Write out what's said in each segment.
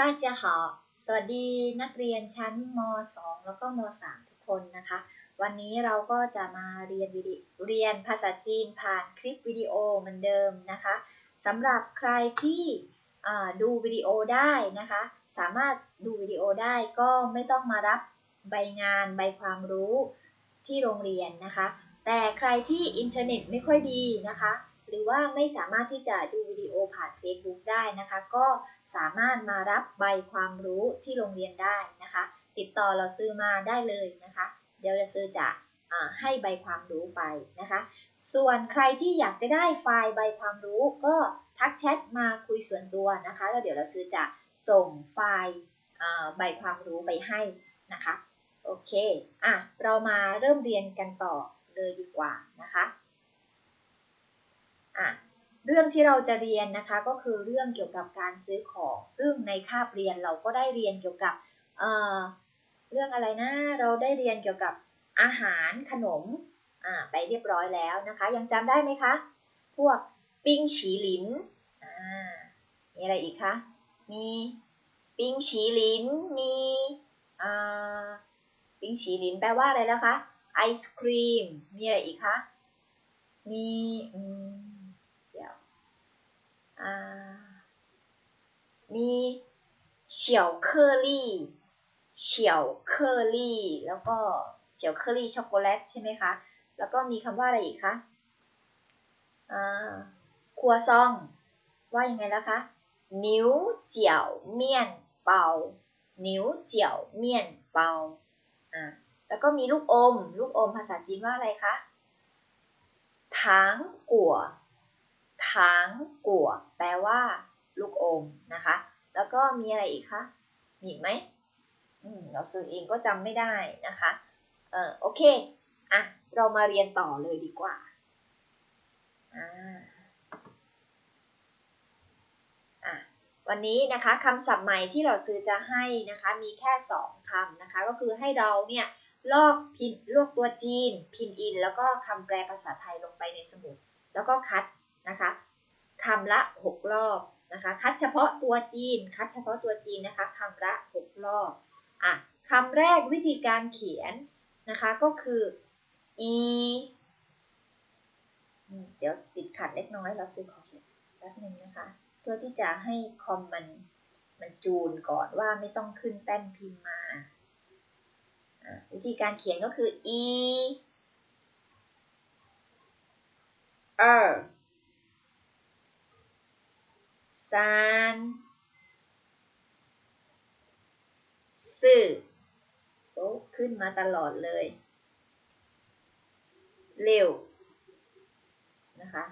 大家好สวัสดีนักเรียนชั้นม .2 แล้วก็ม .3 ทุกคนนะคะ วันนี้เราก็จะมาเรียนวิดีเรียนภาษาจีนผ่านคลิปวิดีโอเหมือนเดิมนะคะสำหรับใครที่ดูวิดีโอได้นะคะ สามารถดูวิดีโอได้ก็ไม่ต้องมารับใบงานใบความรู้ที่โรงเรียนนะคะ แต่ใครที่อินเทอร์เน็ตไม่ค่อยดีนะคะ หรือว่าไม่สามารถที่จะดูวิดีโอผ่าน Facebook ได้นะคะ ก็ สามารถมารับใบความรู้ที่โรงเรียนได้นะคะ ติดต่อเราซื้อมาได้เลยนะคะ เดี๋ยวเราซื้อจะให้ใบความรู้ไปนะคะ ส่วนใครที่อยากจะได้ไฟล์ใบความรู้ก็ทักแชทมาคุยส่วนตัวนะคะแล้วเดี๋ยวเราซื้อจะส่งไฟล์ใบความรู้ไปให้นะคะโอเคอะเรามาเริ่มเรียนกันต่อเลยดีกว่านะคะอะ เรื่องที่เราจะเรียนนะคะก็คือเรื่องเกี่ยวกับการซื้อของ ซึ่งในคาบเรียนเราก็ได้เรียนเกี่ยวกับเเรื่องอะไรนะ เราได้เรียนเกี่ยวกับอาหารขนมไปเรียบร้อยแล้วนะคะ ยังจำได้ไหมคะ พวกปิ้งฉีหลินมีอะไรอีกคะ มีปิ้งฉีหลิน มีปิ้งฉีหลินแปลว่าอะไรแล้วคะ ไอศครีม มีอะไรอีกคะ มีม มีเฉียวเคอรี่เฉียวเคอรี่แล้วก็เฉียวเคอรี่ช็อกโกแลตใช่ไหมคะ แล้วก็มีคำว่าอะไรอีกคะอ่าครัวซอง ว่ายังไงแล้วคะนิ้วเจียวเมี่ยนเปานิ้วเจียวเมี่ยนเปาอ่าแล้วก็มีลูกอม ลูกอมภาษาจีนว่าอะไรคะถางกัว ถางกัวแปลว่า ลูกอมนะคะ แล้วก็มีอะไรอีกคะ มีไหมมเราซื้อเองก็จำไม่ได้นะคะ เออโอเค อะ เรามาเรียนต่อเลยดีกว่า อ่าวันนี้นะคะคำศัพท์ใหม่ที่เราซื้อจะให้นะคะมีแค่สองคำนะคะ ก็คือให้เราเนี่ยลอกพิมพ์ลวกตัวจีน พิมพ์อิน แล้วก็คำแปลภาษาไทยลงไปในสมุด แล้วก็คัดนะคะ คำละหกรอบนะคะ คัดเฉพาะตัวจีน คัดเฉพาะตัวจีนนะคะคำละหกรอบอะคำแรกวิธีการเขียนนะคะก็คือ e เดี๋ยวติดขัดเล็กน้อยเราซื้อขอเขียนแป๊บนึงนะคะ เพื่อที่จะให้คอมมันมันจูนก่อนว่าไม่ต้องขึ้นแป้นพิมพ์มา วิธีการเขียนก็คือ e er 三สี่โอ้ขึ้นมาตลอดเลย เร็ว นะคะ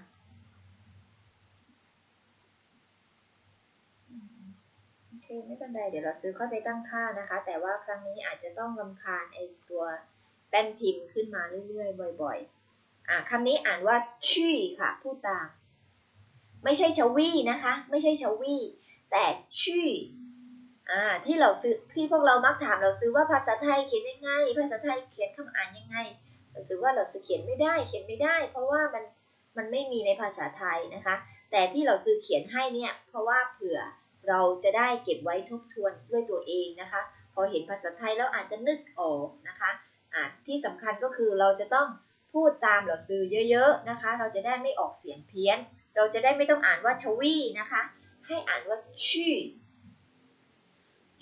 โอเคไม่เป็นไร เดี๋ยวเราซื้อข้าไปตั้งค่านะคะ แต่ว่าครั้งนี้อาจจะต้องลำคาญไอตัวแป้นพิมพ์ขึ้นมาเรื่อยๆ บ่อย ๆ อ่าคำนี้อ่านว่าชี่ค่ะพูดตาม ไม่ใช่ชวีนะคะ ไม่ใช่ชวีแต่ชี่อ่าที่เราซื้อที่พวกเรามักถามเราซื้อว่าภาษาไทยเขียนยังไง ภาษาไทยเขียนคำอ่านยังไง เราซื้อว่าเราซื้อเขียนไม่ได้เขียนไม่ได้ เพราะว่ามันมันไม่มีในภาษาไทยนะคะ แต่ที่เราซื้อเขียนให้เนี่ยเพราะว่าเผื่อเราจะได้เก็บไว้ทบทวนด้วยตัวเองนะคะ พอเห็นภาษาไทยแล้วอาจจะนึกออกนะคะอ่าที่สำคัญก็คือเราจะต้องพูดตามเราซื้อเยอะ ๆนะคะ เราจะได้ไม่ออกเสียงเพี้ยน เราจะได้ไม่ต้องอ่านว่าชวีนะคะ ให้อ่านว่าชื่อ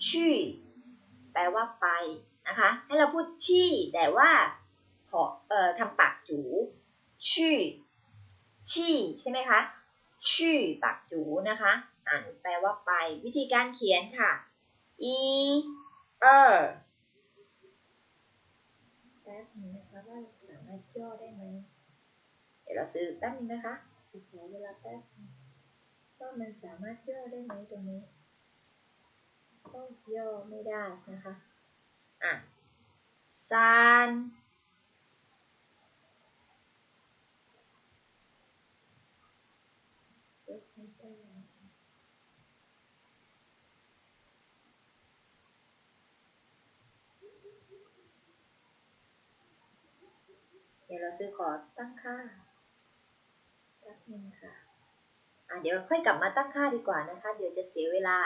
ชื่อแปลว่าไปนะคะ ให้เราพูดชี่แต่ว่าพอเอ่อทำปากจูชื่อชี่ใช่ไหมคะชื่อปากจูนะคะอ่านแปลว่าไป วิธีการเขียนค่ะ e er แป๊บนึงนะคะว่าสามารถย่อได้ไหมเดี๋ยวเราซื้อแป๊บนึงนะคะ สิขอเวลาแป๊บว่ามันสามารถย่อได้ไหมตรงนี้ ก็ย่อไม่ได้นะคะ อะซานเดี๋ยวเราซื้อขอตั้งค่า นึงค่ะอะเดี๋ยวค่อยกลับมาตั้งค่าดีกว่านะคะ เดี๋ยวจะเสียเวลา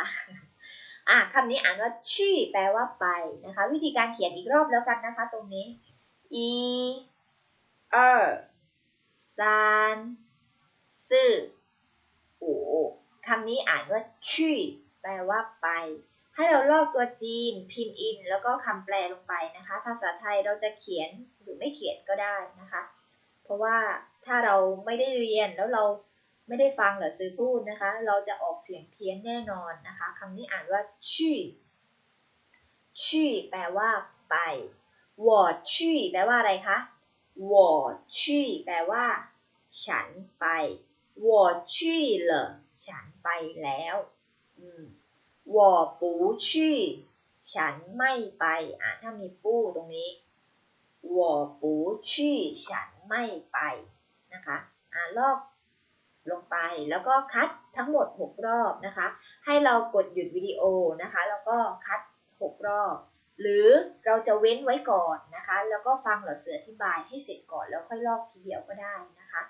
อะคำนี้อ่านว่าชี่แปลว่าไปนะคะ วิธีการเขียนอีกรอบแล้วกันนะคะ ตรงนี้อีเออซานซื่อโอ้คำนี้อ่านว่าชี่แปลว่าไป ให้เราลอกตัวจีน พิมพ์อิน แล้วก็คำแปลลงไปนะคะ ภาษาไทยเราจะเขียนหรือไม่เขียนก็ได้นะคะ เพราะว่า ถ้าเราไม่ได้เรียนแล้วเราไม่ได้ฟังหรือซื้อพูดนะคะ เราจะออกเสียงเพี้ยนแน่นอนนะคะคำนี้อ่านว่าชื่อชื่อแปลว่า ไปวอชื่อแปลว่าอะไรคะวอชื่อแปลว่า ฉันไปวอชื่อเหรอฉันไปแล้ววอปูชื่อฉันไม่ไปอะถ้ามีปู้ตรงนี้วอปูชื่อฉันไม่ไป นะคะอะลอกลงไปแล้วก็คัดทั้งหมด 6 รอบนะคะ ให้เรากดหยุดวิดีโอนะคะ แล้วก็คัด 6 รอบ หรือเราจะเว้นไว้ก่อนนะคะ แล้วก็ฟังเหล่าเสืออธิบายให้เสร็จก่อนแล้วค่อยลอกทีเดียวก็ได้นะคะ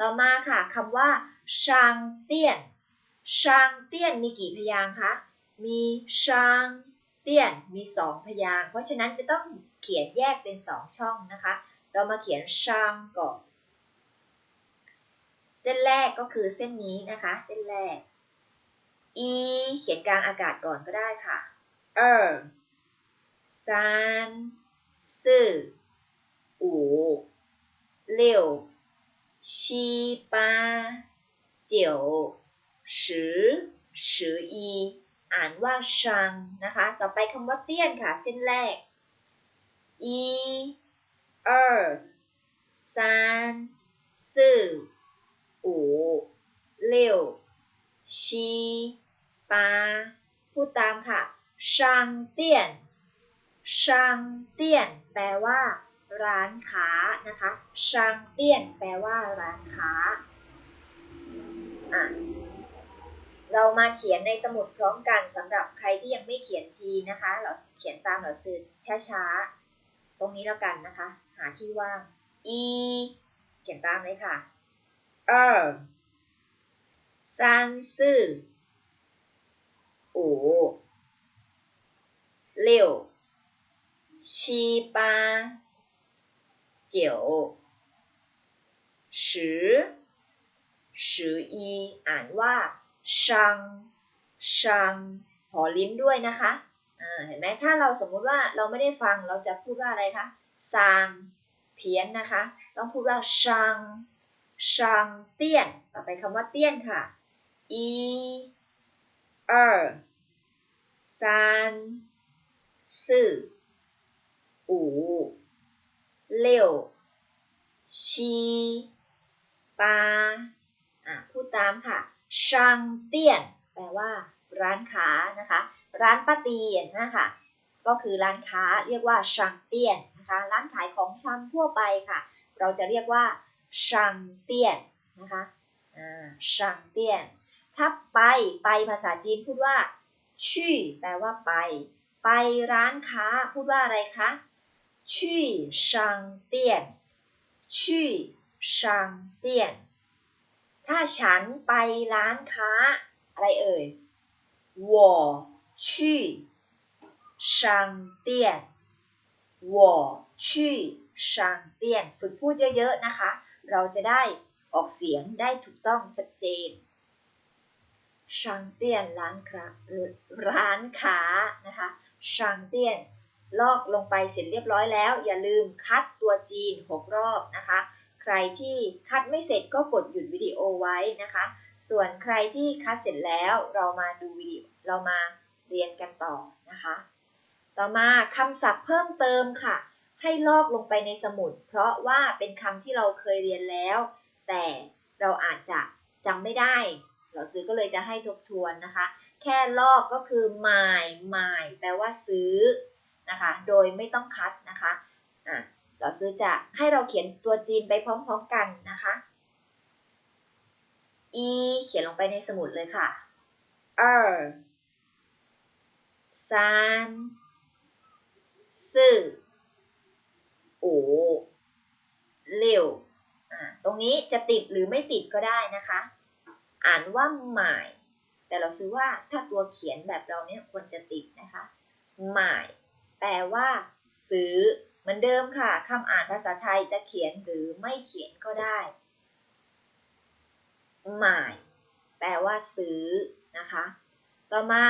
ต่อมาค่ะคำว่าชางเตี้ยนชางเตี้ยนมีกี่พยางค์คะมีชางเตี้ยนมี 2 พยางค์เพราะฉะนั้นจะต้องเขียนแยกเป็น 2 ช่องนะคะ เรามาเขียนชางก่อน ส้นแรกก็คือเส้นนี้นะคะ เส้นแรก e เขียนกลางอากาศก่อนก็ได้ค่ะ二三四五六七八九十十一อ่านว่าชังนะคะ ต่อไปคำว่าเตี้ยนค่ะ เส้นแรก一二三四 五六七八พูดตามค่ะชังเตี้ยนชังเตี้ยน แปลว่า ร้านค้านะคะชังเตี้ยน แปลว่า ร้านค้าอ่ะเรามาเขียนในสมุดพร้อมกันสำหรับใครที่ยังไม่เขียนทีนะคะ เราเขียนตามเราสื่อช้าๆ ตรงนี้แล้วกันนะคะ หาที่ว่าง e เขียนตามเลยค่ะ 二三四五六七八九十十一อ่านว่าชังชังหอลิ้นด้วยนะคะอ่าเห็นไหมถ้าเราสมมุติว่าเราไม่ได้ฟังเราจะพูดว่าอะไรคะซางเพี้ยนนะคะ ต้องพูดว่าชัง ชางเตี้ยน ต่อไปคำว่าเตี้ยนค่ะอีเออซานสื่ออูเลี้ยวชีปาอะพูดตามค่ะชางเตี้ยน แปลว่า ร้านค้านะคะ ร้านป้าเตียนนะคะก็คือร้านค้าเรียกว่าชางเตี้ยนนะคะ ร้านขายของชำทั่วไปค่ะ เราจะเรียกว่า ช่างเตี้ยนนะคะอ่าช่างเตี้ยน ถ้าไปไปภาษาจีนพูดว่าชี่แปลว่าไป ไปร้านค้าพูดว่าอะไรคะชี่ช่างเตี้ยนชี่ช่างเตี้ยน ถ้าฉันไปร้านค้า อะไรเอ่ย我去商店我去商店ฝึกพูดเยอะๆนะคะ เราจะได้ออกเสียงได้ถูกต้องชัดเจนช่างเตี้ยนร้านค้าร้านค้านะคะช่างเตี้ยน ลอกลงไปเสร็จเรียบร้อยแล้ว อย่าลืมคัดตัวจีน 6 รอบนะคะ ใครที่คัดไม่เสร็จก็กดหยุดวิดีโอไว้นะคะ ส่วนใครที่คัดเสร็จแล้วเรามาดูวิดีโอเรามาเรียนกันต่อนะคะ ต่อมาคำศัพท์เพิ่มเติมค่ะ ให้ลอกลงไปในสมุด เพราะว่าเป็นคำที่เราเคยเรียนแล้ว แต่เราอาจจะจำไม่ได้เราซื้อก็เลยจะให้ทบทวนนะคะ แค่ลอกก็คือหมายหมายแปลว่าซื้อนะคะ โดยไม่ต้องคัดนะคะอะเราซื้อจะให้เราเขียนตัวจีนไปพร้อมๆกันนะคะอีเขียนลงไปในสมุดเลยค่ะเออซานซื้อาตรงนี้จะติดหรือไม่ติดก็ได้นะคะ อ่านว่าหมาย แต่เราซื้อว่าถ้าตัวเขียนแบบเราเนี่ยควรจะติดนะคะหมาย แปลว่า ซื้อเหมือนเดิมค่ะคำอ่านภาษาไทยจะเขียนหรือไม่เขียนก็ได้หมาย แปลว่า ซื้อนะคะ ต่อมา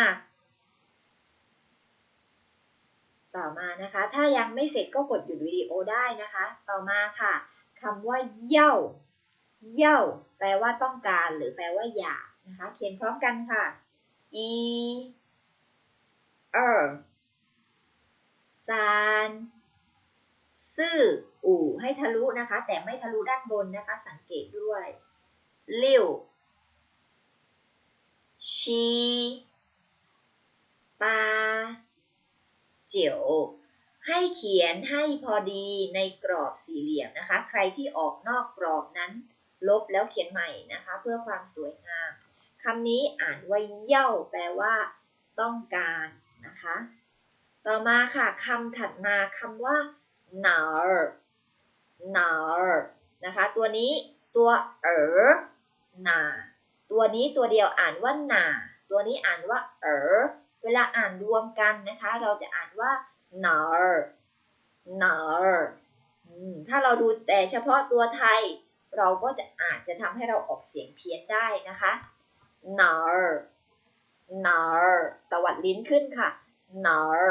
ต่อมานะคะ ถ้ายังไม่เสร็จก็กดหยุดวิดีโอได้นะคะ ต่อมาค่ะคำว่าเย่าเย่าแปลว่าต้องการหรือแปลว่าอยากนะคะ เขียนพร้อมกันค่ะ e er ซานซื่ออู่ให้ทะลุนะคะ แต่ไม่ทะลุด้านบนนะคะ สังเกตด้วยเลี้ยวชีปา เจียวให้เขียนให้พอดีในกรอบสี่เหลี่ยมนะคะ ใครที่ออกนอกกรอบนั้น ลบแล้วเขียนใหม่นะคะ เพื่อความสวยงามคำนี้อ่านว่าเย่าแปลว่า ต้องการนะคะ ต่อมาค่ะคำถัดมาคำว่าหนาหนานะคะ ตัวนี้ตัวเอ๋อหนาตัวนี้ตัวเดียวอ่านว่าหนาตัวนี้อ่านว่าเอ๋อ เวลาอ่านรวมกันนะคะ เราจะอ่านว่าหนาหนาถ้าเราดูแต่เฉพาะตัวไทย เราก็จะอาจจะทำให้เราออกเสียงเพี้ยนได้นะคะ n a r n a r ตวัดลิ้นขึ้นค่ะ n a r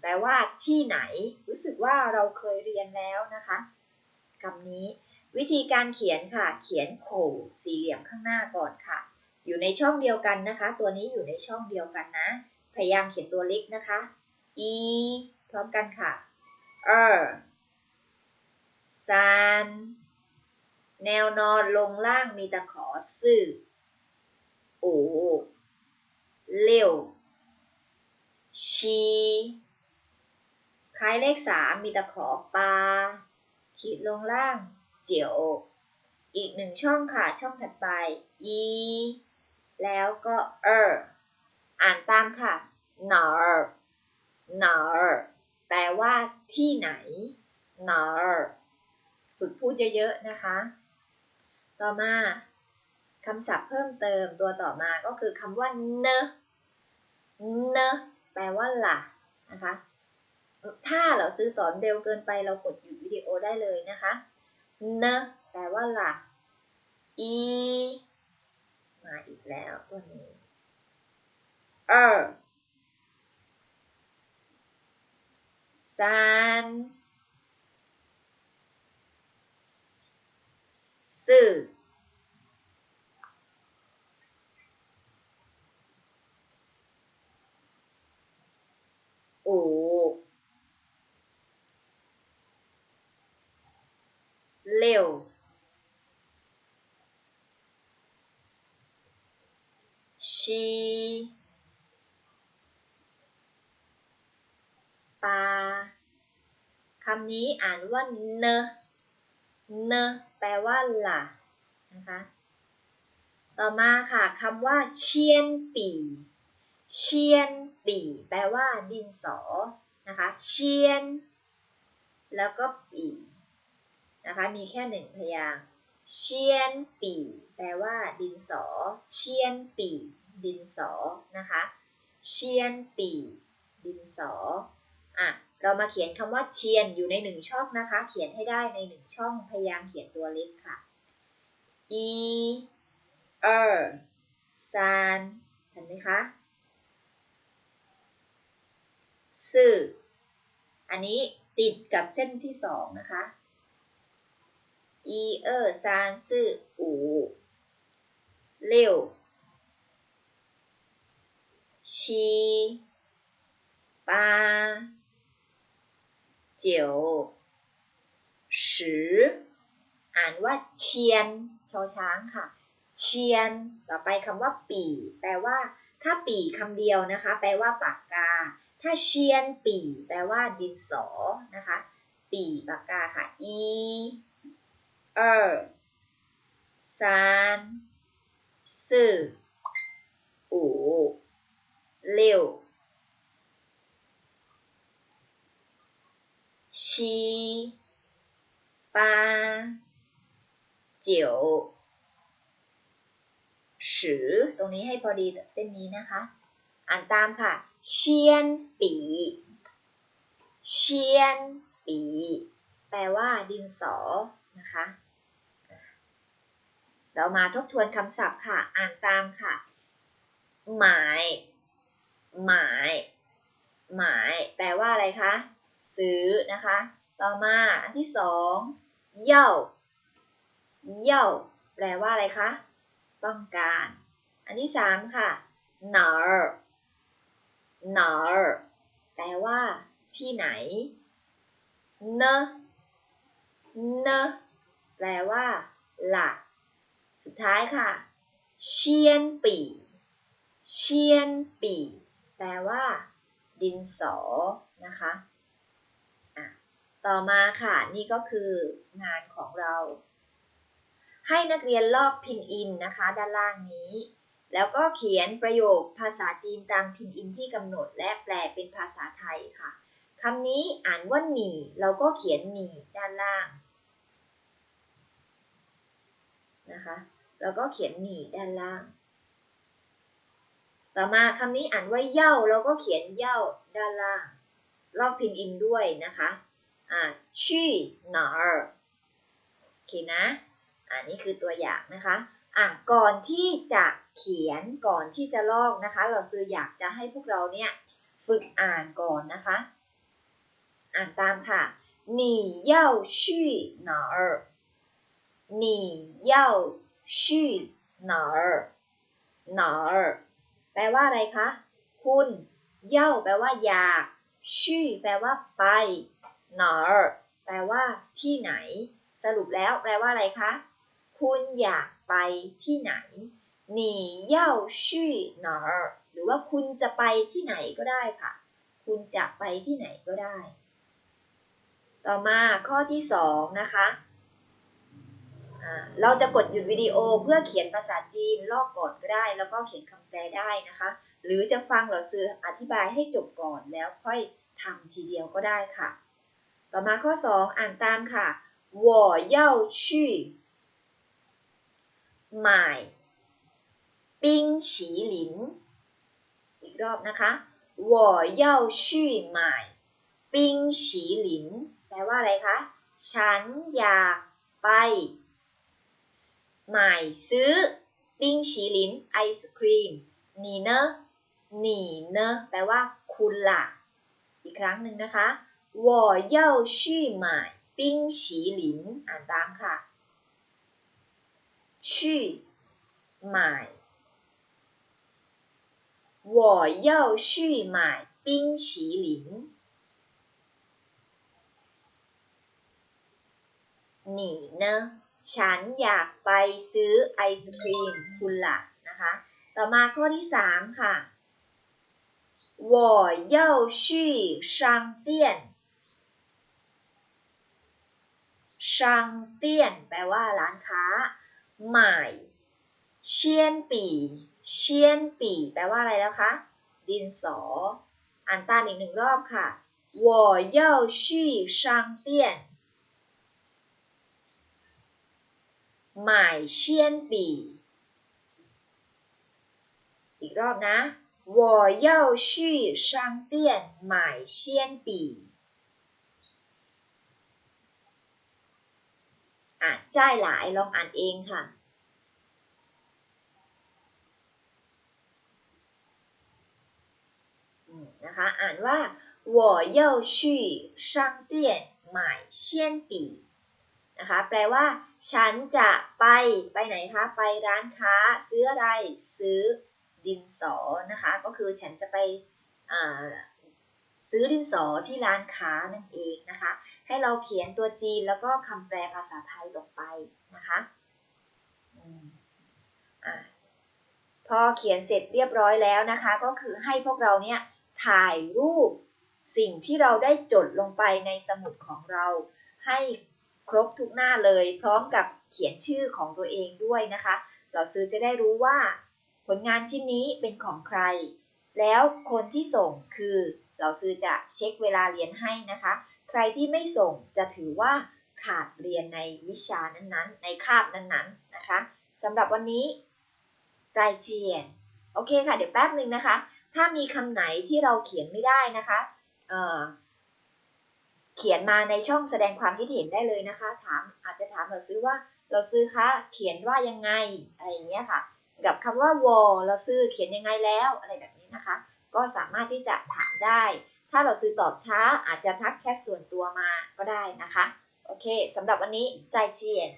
แปลว่าที่ไหน รู้สึกว่าเราเคยเรียนแล้วนะคะคำนี้ วิธีการเขียนค่ะ เขียนโขสี่เหลี่ยมข้างหน้าก่อนค่ะ อยู่ในช่องเดียวกันนะคะ ตัวนี้อยู่ในช่องเดียวกันนะ พยายามเขียนตัวเล็กนะคะ e พร้อมกันค่ะ er ซานแนวนอนลงล่างมีตะขอซื่อโอเลี้ยวชีคล้ายเลขสามมีตะขอปลาขีดลงล่าง เจียว อีกหนึ่งช่องค่ะ ช่องถัดไป e แล้วก็ er อ่านตามค่ะ nar nar แปลว่าที่ไหน nar ฝึกพูดเยอะๆนะคะ ต่อมาคำศัพท์เพิ่มเติมตัวต่อมาก็คือคำว่าเนเนแปลว่าล่ะนะคะ ถ้าเราซื้อสอนเร็วเกินไปเรากดหยุดวิดีโอได้เลยนะคะ เนแปลว่าล่ะอี มาอีกแล้วตัวนี้ เออซานซื่อำนี้อ่านว่าเนเนแปลว่าล่ะนะคะ ต่อมาค่ะคำว่าเชียนปีเชียนปีแปลว่าดินสอนะคะเชียน แล้วก็ปีนะคะมีแค่หนึ่งพยางเชียนปีแปลว่า ดินสอ เชียนปีดินสอนะคะ เชียนปีดินสออะ เรามาเขียนคำว่าเชียนอยู่ในหนึ่งช่องนะคะ เขียนให้ได้ในหนึ่งช่อง พยายามเขียนตัวเล็กค่ะ e er ซานเห็นไหมคะซื่ออันนี้ติดกับเส้นที่สองนะคะ อีเออซานซื่ออูเร็วชีปา เจียวสืออ่านว่าเชียนชอช้างค่ะ เชียน ต่อไปคำว่าปีแปลว่า ถ้าปีคำเดียวนะคะ แปลว่าปากกา ถ้าเชียนปีแปลว่าดินสอนะคะ ปีปากกาค่ะ e เออซานซื่ออู เร็วชีปาเจียวสืสือตรงนี้ให้พอดีเส้นนี้นะคะ อ่านตามค่ะ เชียนปี เชียนปี แปลว่าดินสอ นะคะ เรามาทบทวนคำศัพท์ค่ะ อ่านตามค่ะ หมาย หมาย หมาย แปลว่าอะไรคะ ซื้อนะคะ ต่อมาอันที่สองเย่าเย่าแปลว่าอะไรคะ ต้องการ อันที่สามค่ะหนอหนอแปลว่า ที่ไหนเนเนแปลว่าหลักสุดท้ายค่ะ เชียนปี เชียนปี แปลว่า ดินสอ นะคะะ ต่อมาค่ะ นี่ก็คืองานของเรา ให้นักเรียนลอกพินอินนะคะ ด้านล่างนี้ แล้วก็เขียนประโยคภาษาจีนตามพินอินที่กำหนดและแปลเป็นภาษาไทยค่ะคำนี้อ่านว่าหนีเราก็เขียนหนีด้านล่างนะคะแล้วก็เขียนหนีด้านล่าง ต่อมาคำนี้อ่านว่าเย่าเราก็เขียนเย่าด้านล่าง ลอกพินอินด้วยนะคะ อ่าชื่อหนอโอเคนะอันนี้คือตัวอย่างนะคะอ่ะก่อนที่จะเขียนก่อนที่จะลอกนะคะ เราซื้ออยากจะให้พวกเราเนี่ยฝึกอ่านก่อนนะคะอ่านตามค่ะ你要去哪儿你要去哪儿哪儿แปลว่าอะไรคะ คุณเย่าแปลว่าอยากชื่อแปลว่าไป หนอแปลว่า ที่ไหน สรุปแล้วแปลว่าอะไรคะ คุณอยากไปที่ไหน你要去哪儿หรือว่าคุณจะไปที่ไหนก็ได้ค่ะ คุณจะไปที่ไหนก็ได้ต่อมาข้อที่2นะคะเราจะกดหยุดวิดีโอเพื่อเขียนภาษาจีนลอกก่อนก็ได้ แล้วก็เขียนคำแปลได้นะคะ หรือจะฟังเราซื้ออธิบายให้จบก่อนแล้วค่อยทำทีเดียวก็ได้ค่ะ ต่อมาข้อ 2 อ่านตามค่ะ我要去买冰淇淋อีกรอบนะคะ我要去买冰淇淋แปลว่าอะไรคะ ฉันอยากไปหมายซื้อปิ้งฉีลินไอศครีมนี่เนอะนี่เนอะแปลว่าคุณล่ะ อีกครั้งหนึ่งนะคะ 我要去买冰淇淋อ่านตามค่ะ去买我要去买冰淇淋หนีนะฉันอยากไปซื้อไอศครีมคุณละนะคะ ต่อมาข้อที่สามค่ะ我要去商店 商店แปลว่าร้านค้าหมายเชียนปีเชียนปีแปลว่าอะไรแล้วคะ ดินสอ อ่านตามอีกหนึ่งรอบค่ะ我要去商店หมายเชียนปีอีกรอบนะ我要去商店买鲜笔 อ่านใจหลายลองอ่านเองค่ะนะคะอ่านว่า我要去商店买鲜笔นะคะแปลว่า ฉันจะไปไปไหนคะไปร้านค้าซื้ออะไรซื้อดินสอนะคะก็คือฉันจะไปซื้อดินสอที่ร้านค้านั่นเองนะคะ ให้เราเขียนตัวจีนแล้วก็คำแปลภาษาไทยลงไปนะคะอพอเขียนเสร็จเรียบร้อยแล้วนะคะ ก็คือให้พวกเราเนี่ยถ่ายรูปสิ่งที่เราได้จดลงไปในสมุดของเรา ให้ครบทุกหน้าเลย พร้อมกับเขียนชื่อของตัวเองด้วยนะคะ เราซื้อจะได้รู้ว่า ผลงานชิ้นนี้เป็นของใคร แล้วคนที่ส่งคือเราซื้อจะเช็คเวลาเรียนให้นะคะ ใครที่ไม่ส่งจะถือว่าขาดเรียนในวิชานั้นๆ ในคาบนั้นๆนะคะสำหรับวันนี้ ใจเจียนโอเคค่ะ เดี๋ยวแป๊บหนึ่งนะคะ ถ้ามีคำไหนที่เราเขียนไม่ได้นะคะเเขียนมาในช่องแสดงความคิดเห็นได้เลยนะคะ ถามอาจจะถามเราซื้อว่าเราซื้อคะเขียนว่ายังไงอะไรอย่างเงี้ยค่ะ กับคำว่าวอเราซื้อเขียนยังไงแล้วอะไรแบบนี้นะคะ ก็สามารถที่จะถามได้ ถ้าเราซื้อตอบช้าอาจจะทักแชทส่วนตัวมาก็ได้นะคะ โอเคสำหรับวันนี้ใจเจียน